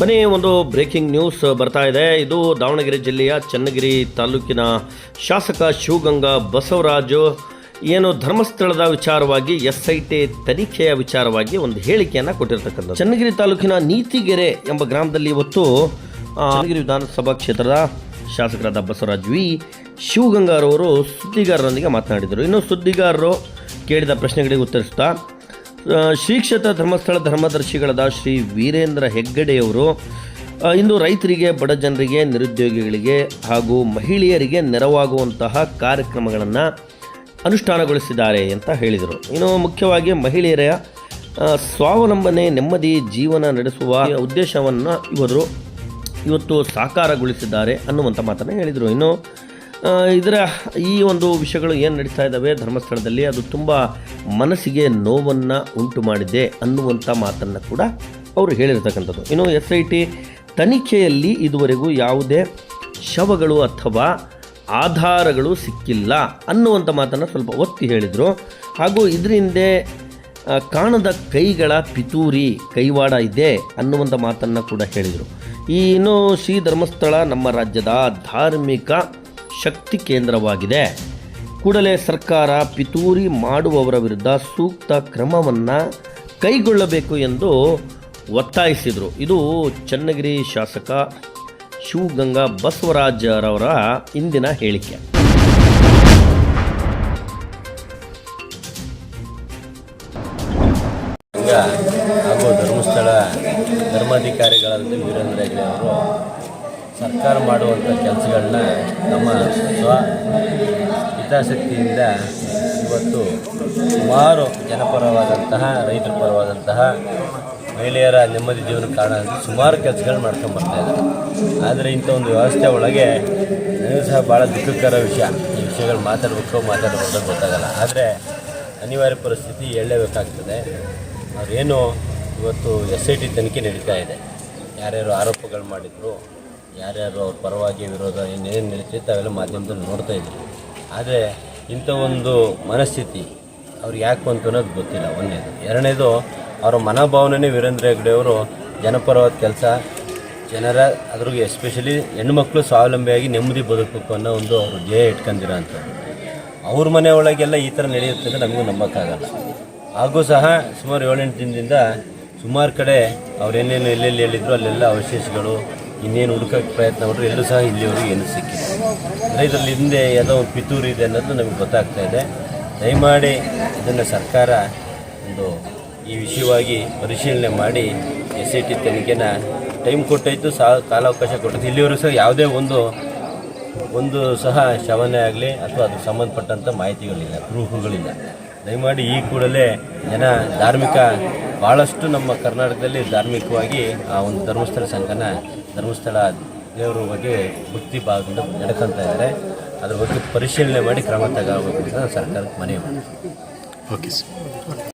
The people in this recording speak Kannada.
ಬನ್ನಿ, ಒಂದು ಬ್ರೇಕಿಂಗ್ ನ್ಯೂಸ್ ಬರ್ತಾ ಇದೆ. ಇದು ದಾವಣಗೆರೆ ಜಿಲ್ಲೆಯ ಚನ್ನಗಿರಿ ತಾಲೂಕಿನ ಶಾಸಕ ಶಿವಗಂಗಾ ಬಸವರಾಜು. ಏನು ಧರ್ಮಸ್ಥಳದ ವಿಚಾರವಾಗಿ, ಎಸ್ ಐ ಟಿ ತನಿಖೆಯ ವಿಚಾರವಾಗಿ ಒಂದು ಹೇಳಿಕೆಯನ್ನು ಕೊಟ್ಟಿರ್ತಕ್ಕಂಥ ಚನ್ನಗಿರಿ ತಾಲೂಕಿನ ನೀತಿಗೆರೆ ಎಂಬ ಗ್ರಾಮದಲ್ಲಿ ಇವತ್ತು ಚನ್ನಗಿರಿ ವಿಧಾನಸಭಾ ಕ್ಷೇತ್ರದ ಶಾಸಕರಾದ ಬಸವರಾಜ್ ವಿ. ಶಿವಗಂಗಾರವರು ಸುದ್ದಿಗಾರರೊಂದಿಗೆ ಮಾತನಾಡಿದರು. ಇನ್ನು ಸುದ್ದಿಗಾರರು ಕೇಳಿದ ಪ್ರಶ್ನೆಗಳಿಗೆ ಉತ್ತರಿಸುತ್ತಾ ಆ, ಶ್ರೀ ಧರ್ಮಸ್ಥಳ ಧರ್ಮದರ್ಶಿಗಳಾದ ಶ್ರೀ ವೀರೇಂದ್ರ ಹೆಗ್ಗಡೆಯವರು ಇಂದು ರೈತರಿಗೆ ಬಡ ಜನರಿಗೆ ನಿರುದ್ಯೋಗಿಗಳಿಗೆ ಹಾಗೂ ಮಹಿಳೆಯರಿಗೆ ನೆರವಾಗುವಂತಹ ಕಾರ್ಯಕ್ರಮಗಳನ್ನು ಅನುಷ್ಠಾನಗೊಳಿಸಿದ್ದಾರೆ ಅಂತ ಹೇಳಿದರು. ಇನ್ನು ಮುಖ್ಯವಾಗಿ ಮಹಿಳೆಯರ ಸ್ವಾವಲಂಬನೆ ನೆಮ್ಮದಿ ಜೀವನ ನಡೆಸುವ ಉದ್ದೇಶವನ್ನು ಇವರು ಇವತ್ತು ಸಾಕಾರಗೊಳಿಸಿದ್ದಾರೆ ಅನ್ನುವಂಥ ಮಾತನ್ನು ಹೇಳಿದರು. ಇನ್ನು ಇದರ ಈ ಒಂದು ವಿಷಯಗಳು ಏನು ನಡೀತಾ ಇದ್ದಾವೆ ಧರ್ಮಸ್ಥಳದಲ್ಲಿ, ಅದು ತುಂಬ ಮನಸ್ಸಿಗೆ ನೋವನ್ನು ಉಂಟು ಮಾಡಿದೆ ಅನ್ನುವಂಥ ಮಾತನ್ನು ಕೂಡ ಅವರು ಹೇಳಿರ್ತಕ್ಕಂಥದ್ದು. ಇನ್ನು ಎಸ್ ಐ ಟಿ ತನಿಖೆಯಲ್ಲಿ ಇದುವರೆಗೂ ಯಾವುದೇ ಶವಗಳು ಅಥವಾ ಆಧಾರಗಳು ಸಿಕ್ಕಿಲ್ಲ ಅನ್ನುವಂಥ ಮಾತನ್ನು ಸ್ವಲ್ಪ ಒತ್ತಿ ಹೇಳಿದರು. ಹಾಗೂ ಇದರಿಂದ ಕಾಣದ ಕೈಗಳ ಪಿತೂರಿ ಕೈವಾಡ ಇದೆ ಅನ್ನುವಂಥ ಮಾತನ್ನು ಕೂಡ ಹೇಳಿದರು. ಈ ಇನ್ನು ಶ್ರೀ ಧರ್ಮಸ್ಥಳ ನಮ್ಮ ರಾಜ್ಯದ ಧಾರ್ಮಿಕ ಶಕ್ತಿ ಕೇಂದ್ರವಾಗಿದೆ. ಕೂಡಲೇ ಸರ್ಕಾರ ಪಿತೂರಿ ಮಾಡುವವರ ವಿರುದ್ಧ ಸೂಕ್ತ ಕ್ರಮವನ್ನು ಕೈಗೊಳ್ಳಬೇಕು ಎಂದು ಒತ್ತಾಯಿಸಿದರು. ಇದು ಚನ್ನಗಿರಿ ಶಾಸಕ ಶಿವಗಂಗಾ ಬಸವರಾಜರವರ ಇಂದಿನ ಹೇಳಿಕೆ. ಹಾಗೂ ಧರ್ಮಸ್ಥಳ ಧರ್ಮಾಧಿಕಾರಿಗಳಂತೆ ವೀರೇಂದ್ರ ಹೆಗ್ಡೆ ಅವರು ಸರ್ಕಾರ ಮಾಡುವಂಥ ಕೆಲಸಗಳನ್ನ ಸ್ವ ಹಿತಾಸಕ್ತಿಯಿಂದ ಇವತ್ತು ಸುಮಾರು ಜನಪರವಾದಂತಹ, ರೈತರ ಪರವಾದಂತಹ ಮಹಿಳೆಯರ ನೆಮ್ಮದಿ ಜೀವನ ಕಾರಣ ಸುಮಾರು ಕೆಲಸಗಳು ಮಾಡ್ಕೊಂಡು ಬರ್ತಾ ಇದ್ದಾರೆ. ಆದರೆ ಇಂಥ ಒಂದು ವ್ಯವಸ್ಥೆ ಒಳಗೆ ನನಗೂ ಸಹ ಭಾಳ ದುಃಖಕರ ವಿಷಯ. ಈ ವಿಷಯಗಳು ಮಾತಾಡಬೇಕು ಮಾತಾಡಬೇಕು ಗೊತ್ತಾಗಲ್ಲ. ಆದರೆ ಅನಿವಾರ್ಯ ಪರಿಸ್ಥಿತಿ ಹೇಳಲೇಬೇಕಾಗ್ತದೆ ಅವರೇನು ಇವತ್ತು ಎಸ್ ಐ ಟಿ ತನಿಖೆ ನಡೀತಾ ಇದೆ. ಯಾರ್ಯಾರು ಆರೋಪಗಳು ಮಾಡಿದ್ರು ಯಾರ್ಯಾರು ಅವ್ರ ಪರವಾಗಿ ವಿರೋಧ, ಏನೇನು ನಡೀತಿತ್ತು ಅವೆಲ್ಲ ಮಾಧ್ಯಮದಲ್ಲಿ ನೋಡ್ತಾ ಇದ್ರು ಆದರೆ ಇಂಥ ಒಂದು ಮನಸ್ಥಿತಿ ಅವ್ರಿಗೆ ಯಾಕೆ ಅಂತ ಅನ್ನೋದು ಗೊತ್ತಿಲ್ಲ. ಒಂದನೇದು ಎರಡನೇದು, ಅವರ ಮನೋಭಾವನೆ ವೀರೇಂದ್ರ ಹೆಗ್ಡೆ ಅವರು ಜನಪರವಾದ ಕೆಲಸ, ಜನರ ಅದ್ರಿಗೆ ಎಸ್ಪೆಷಲಿ ಹೆಣ್ಮಕ್ಳು ಸ್ವಾವಲಂಬಿಯಾಗಿ ನೆಮ್ಮದಿ ಬದುಕಬೇಕು ಅನ್ನೋ ಒಂದು ಅವರು ಜಯ ಇಟ್ಕೊಂಡಿರೋ ಅವ್ರ ಮನೆ ಒಳಗೆಲ್ಲ ಈ ಥರ ನಡೆಯುತ್ತೆ ಅಂತ ನಮಗೂ ನಂಬೋಕ್ಕಾಗಲ್ಲ. ಹಾಗೂ ಸಹ ಸುಮಾರು ಏಳೆಂಟು ದಿನದಿಂದ ಸುಮಾರು ಕಡೆ ಅವ್ರೇನೇನು ಎಲ್ಲೆಲ್ಲಿ ಹೇಳಿದ್ರು ಅಲ್ಲೆಲ್ಲ ಅವಶೇಷಗಳು ಇನ್ನೇನು ಹುಡುಕಕ್ಕೆ ಪ್ರಯತ್ನ ಮಾಡಿದ್ರು ಎಲ್ಲೂ ಸಹ ಇಲ್ಲಿವರೆಗೂ ಏನು ಸಿಕ್ಕಿಲ್ಲ. ಅಂದರೆ ಇದರಲ್ಲಿ ಹಿಂದೆ ಯಾವುದೋ ಒಂದು ಪಿತೂರು ಇದೆ ಅನ್ನೋದು ನಮಗೆ ಗೊತ್ತಾಗ್ತಾ ಇದೆ. ದಯಮಾಡಿ ಇದನ್ನು ಸರ್ಕಾರ ಒಂದು ಈ ವಿಷಯವಾಗಿ ಪರಿಶೀಲನೆ ಮಾಡಿ ಎಸ್ ಐ ಟಿ ತನಿಖೆನ ಟೈಮ್ ಕೊಟ್ಟಾಯಿತು, ಸಾ ಕಾಲಾವಕಾಶ ಕೊಟ್ಟಿತ್ತು ಇಲ್ಲಿವರೆಗೂ ಸಹ ಯಾವುದೇ ಒಂದು ಒಂದು ಸಹ ಶವನೇ ಆಗಲಿ ಅಥವಾ ಅದಕ್ಕೆ ಸಂಬಂಧಪಟ್ಟಂಥ ಮಾಹಿತಿಗಳಿಲ್ಲ, ಪ್ರೂಫ್ಗಳಿಲ್ಲ. ದಯಮಾಡಿ ಈ ಕೂಡಲೇ ಜನ ಧಾರ್ಮಿಕ ಭಾಳಷ್ಟು ನಮ್ಮ ಕರ್ನಾಟಕದಲ್ಲಿ ಧಾರ್ಮಿಕವಾಗಿ ಆ ಒಂದು ಧರ್ಮಸ್ಥಳ ಸಂಘನ ಧರ್ಮಸ್ಥಳ ದೇವರ ಬಗ್ಗೆ ಭಕ್ತಿ ಭಾವದಿಂದ ನಡ್ಕೊತಾ ಇದ್ದಾರೆ. ಅದ್ರ ಬಗ್ಗೆ ಪರಿಶೀಲನೆ ಮಾಡಿ ಕ್ರಮ ತಗೋಬೇಕು ಅಂತ ಸರ್ಕಾರಕ್ಕೆ ಮನವಿ ಮಾಡ್ತೀನಿ ಓಕೆ ಸರ್.